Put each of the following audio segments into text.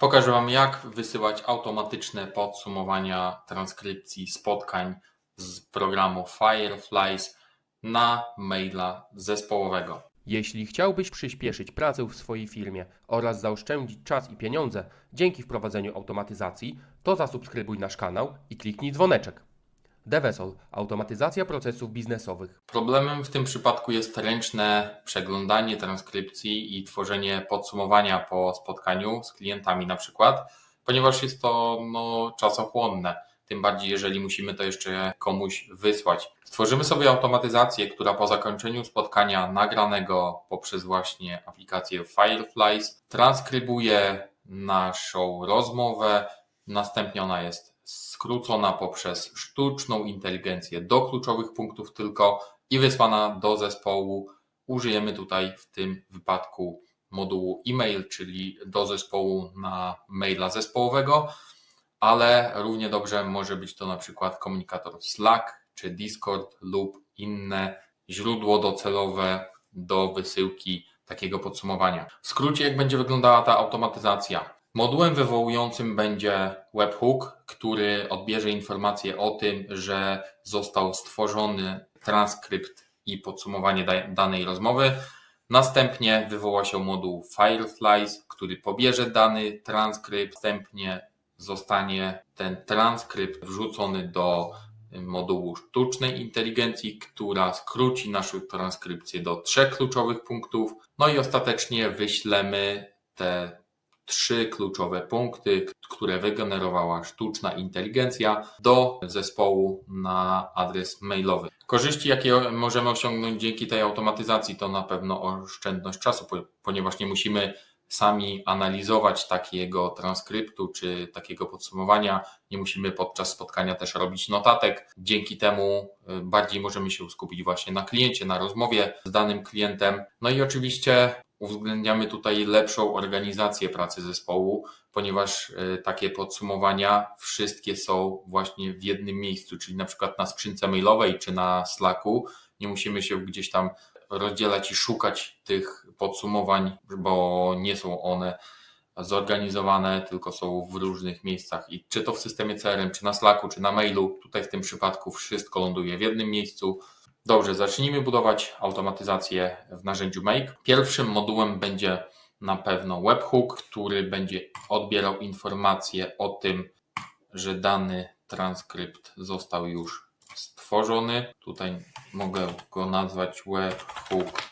Pokażę Wam, jak wysyłać automatyczne podsumowania transkrypcji spotkań z programu Fireflies na maila zespołowego. Jeśli chciałbyś przyspieszyć pracę w swojej firmie oraz zaoszczędzić czas i pieniądze dzięki wprowadzeniu automatyzacji, to zasubskrybuj nasz kanał i kliknij dzwoneczek. Devesol – automatyzacja procesów biznesowych. Problemem w tym przypadku jest ręczne przeglądanie transkrypcji i tworzenie podsumowania po spotkaniu z klientami na przykład, ponieważ jest to no, czasochłonne. Tym bardziej, jeżeli musimy to jeszcze komuś wysłać. Stworzymy sobie automatyzację, która po zakończeniu spotkania nagranego poprzez właśnie aplikację Fireflies transkrybuje naszą rozmowę. Następnie ona jest skrócona poprzez sztuczną inteligencję do kluczowych punktów tylko i wysłana do zespołu. Użyjemy tutaj w tym wypadku modułu e-mail, czyli do zespołu na maila zespołowego, ale równie dobrze może być to na przykład komunikator Slack czy Discord lub inne źródło docelowe do wysyłki takiego podsumowania. W skrócie, jak będzie wyglądała ta automatyzacja? Modułem wywołującym będzie webhook, który odbierze informację o tym, że został stworzony transkrypt i podsumowanie da- danej rozmowy. Następnie wywoła się moduł Fireflies, który pobierze dany transkrypt. Następnie zostanie ten transkrypt wrzucony do modułu sztucznej inteligencji, która skróci naszą transkrypcję do trzech kluczowych punktów. No i ostatecznie wyślemy te trzy kluczowe punkty, które wygenerowała sztuczna inteligencja do zespołu na adres mailowy. Korzyści, jakie możemy osiągnąć dzięki tej automatyzacji, to na pewno oszczędność czasu, po- ponieważ nie musimy sami analizować takiego transkryptu czy takiego podsumowania. Nie musimy podczas spotkania też robić notatek. Dzięki temu y, bardziej możemy się skupić właśnie na kliencie, na rozmowie z danym klientem. No i oczywiście uwzględniamy tutaj lepszą organizację pracy zespołu, ponieważ y, takie podsumowania wszystkie są właśnie w jednym miejscu, czyli na przykład na skrzynce mailowej czy na Slacku. Nie musimy się gdzieś tam rozdzielać i szukać tych podsumowań, bo nie są one zorganizowane, tylko są w różnych miejscach. I czy to w systemie CRM, czy na Slacku, czy na mailu, tutaj w tym przypadku wszystko ląduje w jednym miejscu. Dobrze, zacznijmy budować automatyzację w narzędziu Make. Pierwszym modułem będzie na pewno webhook, który będzie odbierał informacje o tym, że dany transkrypt został już stworzony. Tutaj mogę go nazwać webhook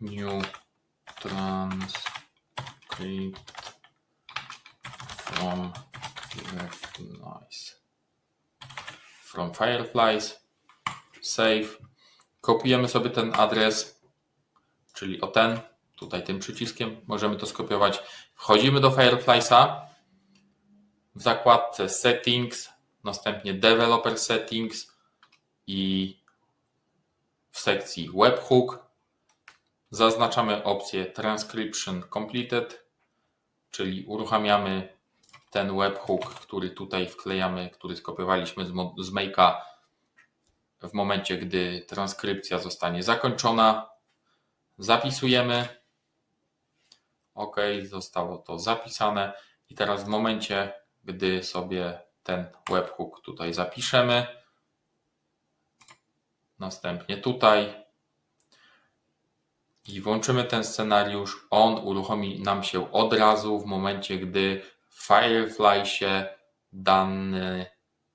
new transcript from Fireflies. From Fireflies. Save. Kopiujemy sobie ten adres, czyli o ten, tutaj tym przyciskiem możemy to skopiować. Wchodzimy do Firefliesa. W zakładce Settings, następnie Developer Settings i w sekcji Webhook zaznaczamy opcję Transcription Completed, czyli uruchamiamy ten webhook, który tutaj wklejamy, który skopiowaliśmy z, z Make'a w momencie, gdy transkrypcja zostanie zakończona. Zapisujemy. OK, zostało to zapisane. I teraz w momencie, gdy sobie ten webhook tutaj zapiszemy, następnie tutaj i włączymy ten scenariusz, on uruchomi nam się od razu w momencie, gdy w Fireflysie dany,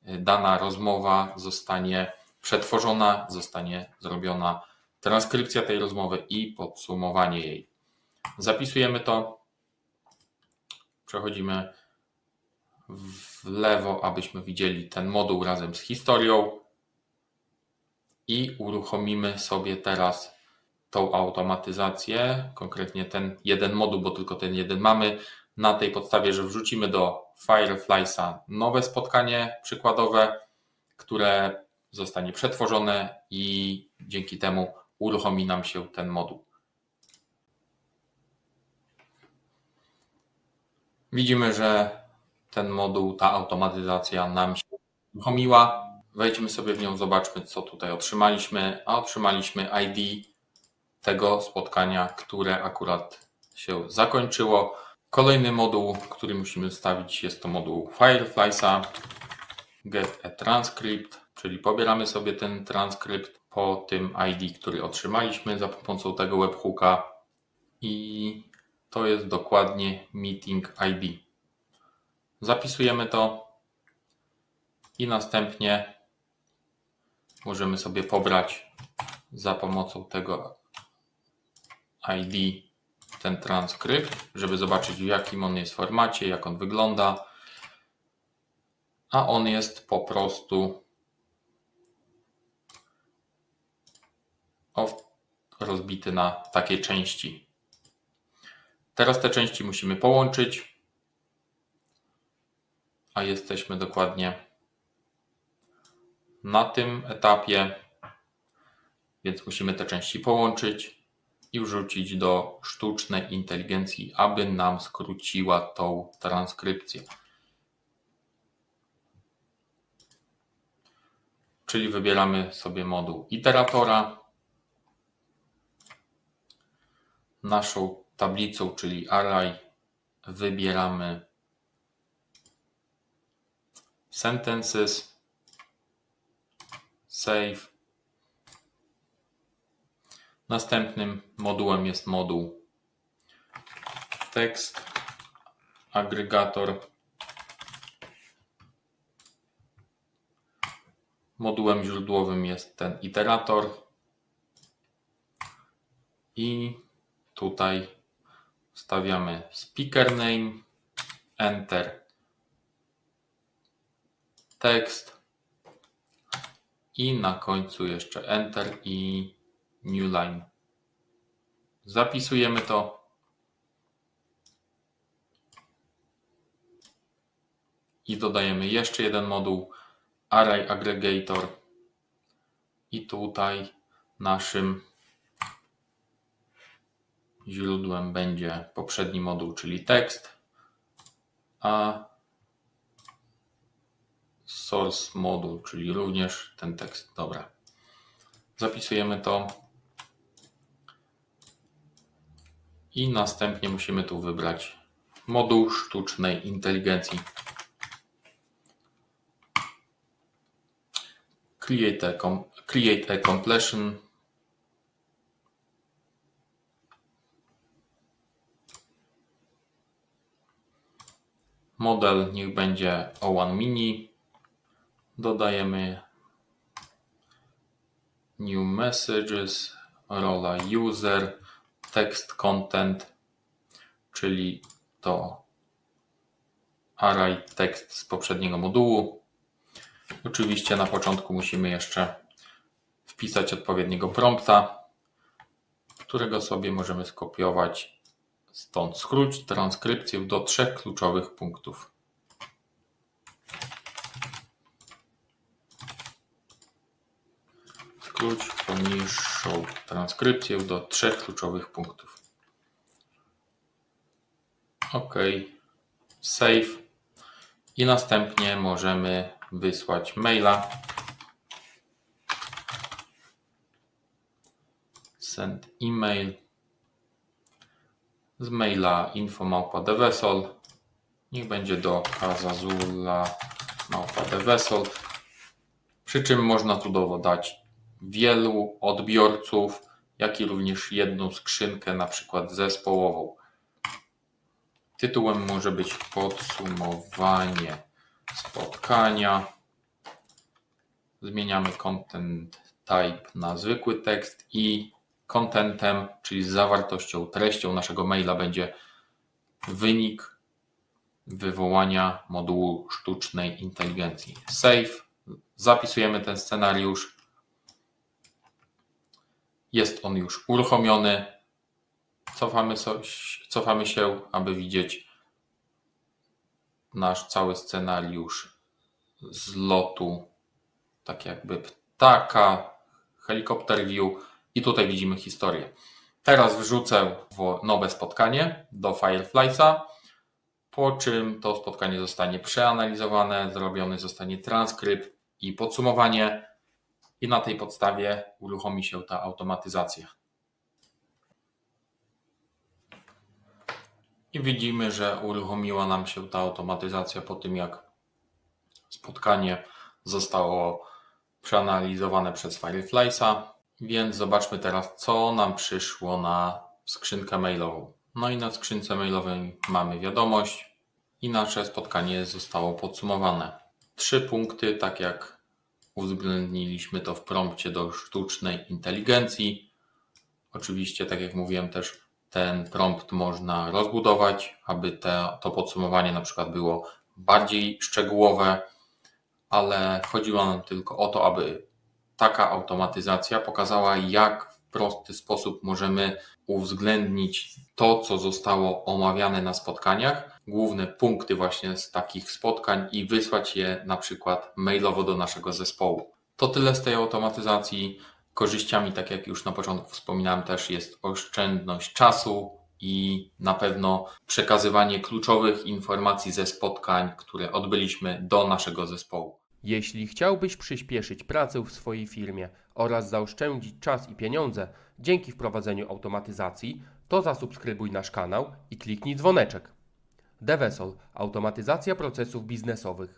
dana rozmowa zostanie przetworzona, zostanie zrobiona transkrypcja tej rozmowy i podsumowanie jej. Zapisujemy to, przechodzimy w lewo, abyśmy widzieli ten moduł razem z historią i uruchomimy sobie teraz tą automatyzację, konkretnie ten jeden moduł, bo tylko ten jeden mamy, na tej podstawie, że wrzucimy do Firefliesa nowe spotkanie przykładowe, które zostanie przetworzone i dzięki temu uruchomi nam się ten moduł. Widzimy, że ten moduł, ta automatyzacja nam się uruchomiła. Wejdźmy sobie w nią, zobaczmy, co tutaj otrzymaliśmy. A otrzymaliśmy ID tego spotkania, które akurat się zakończyło. Kolejny moduł, który musimy wstawić jest to moduł Firefliesa get a transcript, czyli pobieramy sobie ten transkrypt po tym ID, który otrzymaliśmy za pomocą tego webhooka i to jest dokładnie meeting ID. Zapisujemy to i następnie możemy sobie pobrać za pomocą tego ID ten transkrypt, żeby zobaczyć w jakim on jest formacie, jak on wygląda. A on jest po prostu rozbity na takie części. Teraz te części musimy połączyć, a jesteśmy dokładnie na tym etapie, więc musimy te części połączyć i wrzucić do sztucznej inteligencji, aby nam skróciła tą transkrypcję. Czyli wybieramy sobie moduł iteratora. Naszą tablicą, czyli array, wybieramy sentences, save. Następnym modułem jest moduł tekst agregator. Modułem źródłowym jest ten iterator. I tutaj wstawiamy speaker name, enter tekst i na końcu jeszcze enter i new line. Zapisujemy to. I dodajemy jeszcze jeden moduł array aggregator. I tutaj naszym źródłem będzie poprzedni moduł, czyli tekst, a source moduł, czyli również ten tekst. Dobra. Zapisujemy to. I następnie musimy tu wybrać moduł sztucznej inteligencji. Create a, create a completion. Model niech będzie O1 Mini. Dodajemy new messages, rola user, text content, czyli to array tekst z poprzedniego modułu. Oczywiście na początku musimy jeszcze wpisać odpowiedniego prompta, którego sobie możemy skopiować. Stąd skróć transkrypcję do trzech kluczowych punktów. Skróć poniższą transkrypcję do trzech kluczowych punktów. OK. Save. I następnie możemy wysłać maila. Send email. Z maila info małpa devesol. Niech będzie do kazazula małpa devesol. Przy czym można tu dodać wielu odbiorców, jak i również jedną skrzynkę, na przykład zespołową. Tytułem może być podsumowanie spotkania. Zmieniamy content type na zwykły tekst i contentem, czyli z zawartością, treścią naszego maila będzie wynik wywołania modułu sztucznej inteligencji. Save. Zapisujemy ten scenariusz. Jest on już uruchomiony. Cofamy, so, cofamy się, aby widzieć nasz cały scenariusz z lotu, tak jakby ptaka, helikopter view i tutaj widzimy historię. Teraz wrzucę w nowe spotkanie do Fireflysa, po czym to spotkanie zostanie przeanalizowane, zrobiony zostanie transkrypt i podsumowanie i na tej podstawie uruchomi się ta automatyzacja. I widzimy, że uruchomiła nam się ta automatyzacja po tym, jak spotkanie zostało przeanalizowane przez Fireflysa. Więc zobaczmy teraz, co nam przyszło na skrzynkę mailową. No i na skrzynce mailowej mamy wiadomość i nasze spotkanie zostało podsumowane. Trzy punkty, tak jak uwzględniliśmy to w prompcie do sztucznej inteligencji. Oczywiście, tak jak mówiłem, też ten prompt można rozbudować, aby te, to podsumowanie na przykład było bardziej szczegółowe, ale chodziło nam tylko o to, aby taka automatyzacja pokazała, jak w prosty sposób możemy uwzględnić to, co zostało omawiane na spotkaniach, główne punkty właśnie z takich spotkań i wysłać je na przykład mailowo do naszego zespołu. To tyle z tej automatyzacji. Korzyściami, tak jak już na początku wspominałem, też jest oszczędność czasu i na pewno przekazywanie kluczowych informacji ze spotkań, które odbyliśmy do naszego zespołu. Jeśli chciałbyś przyspieszyć pracę w swojej firmie oraz zaoszczędzić czas i pieniądze dzięki wprowadzeniu automatyzacji, to zasubskrybuj nasz kanał i kliknij dzwoneczek. Devesol automatyzacja procesów biznesowych.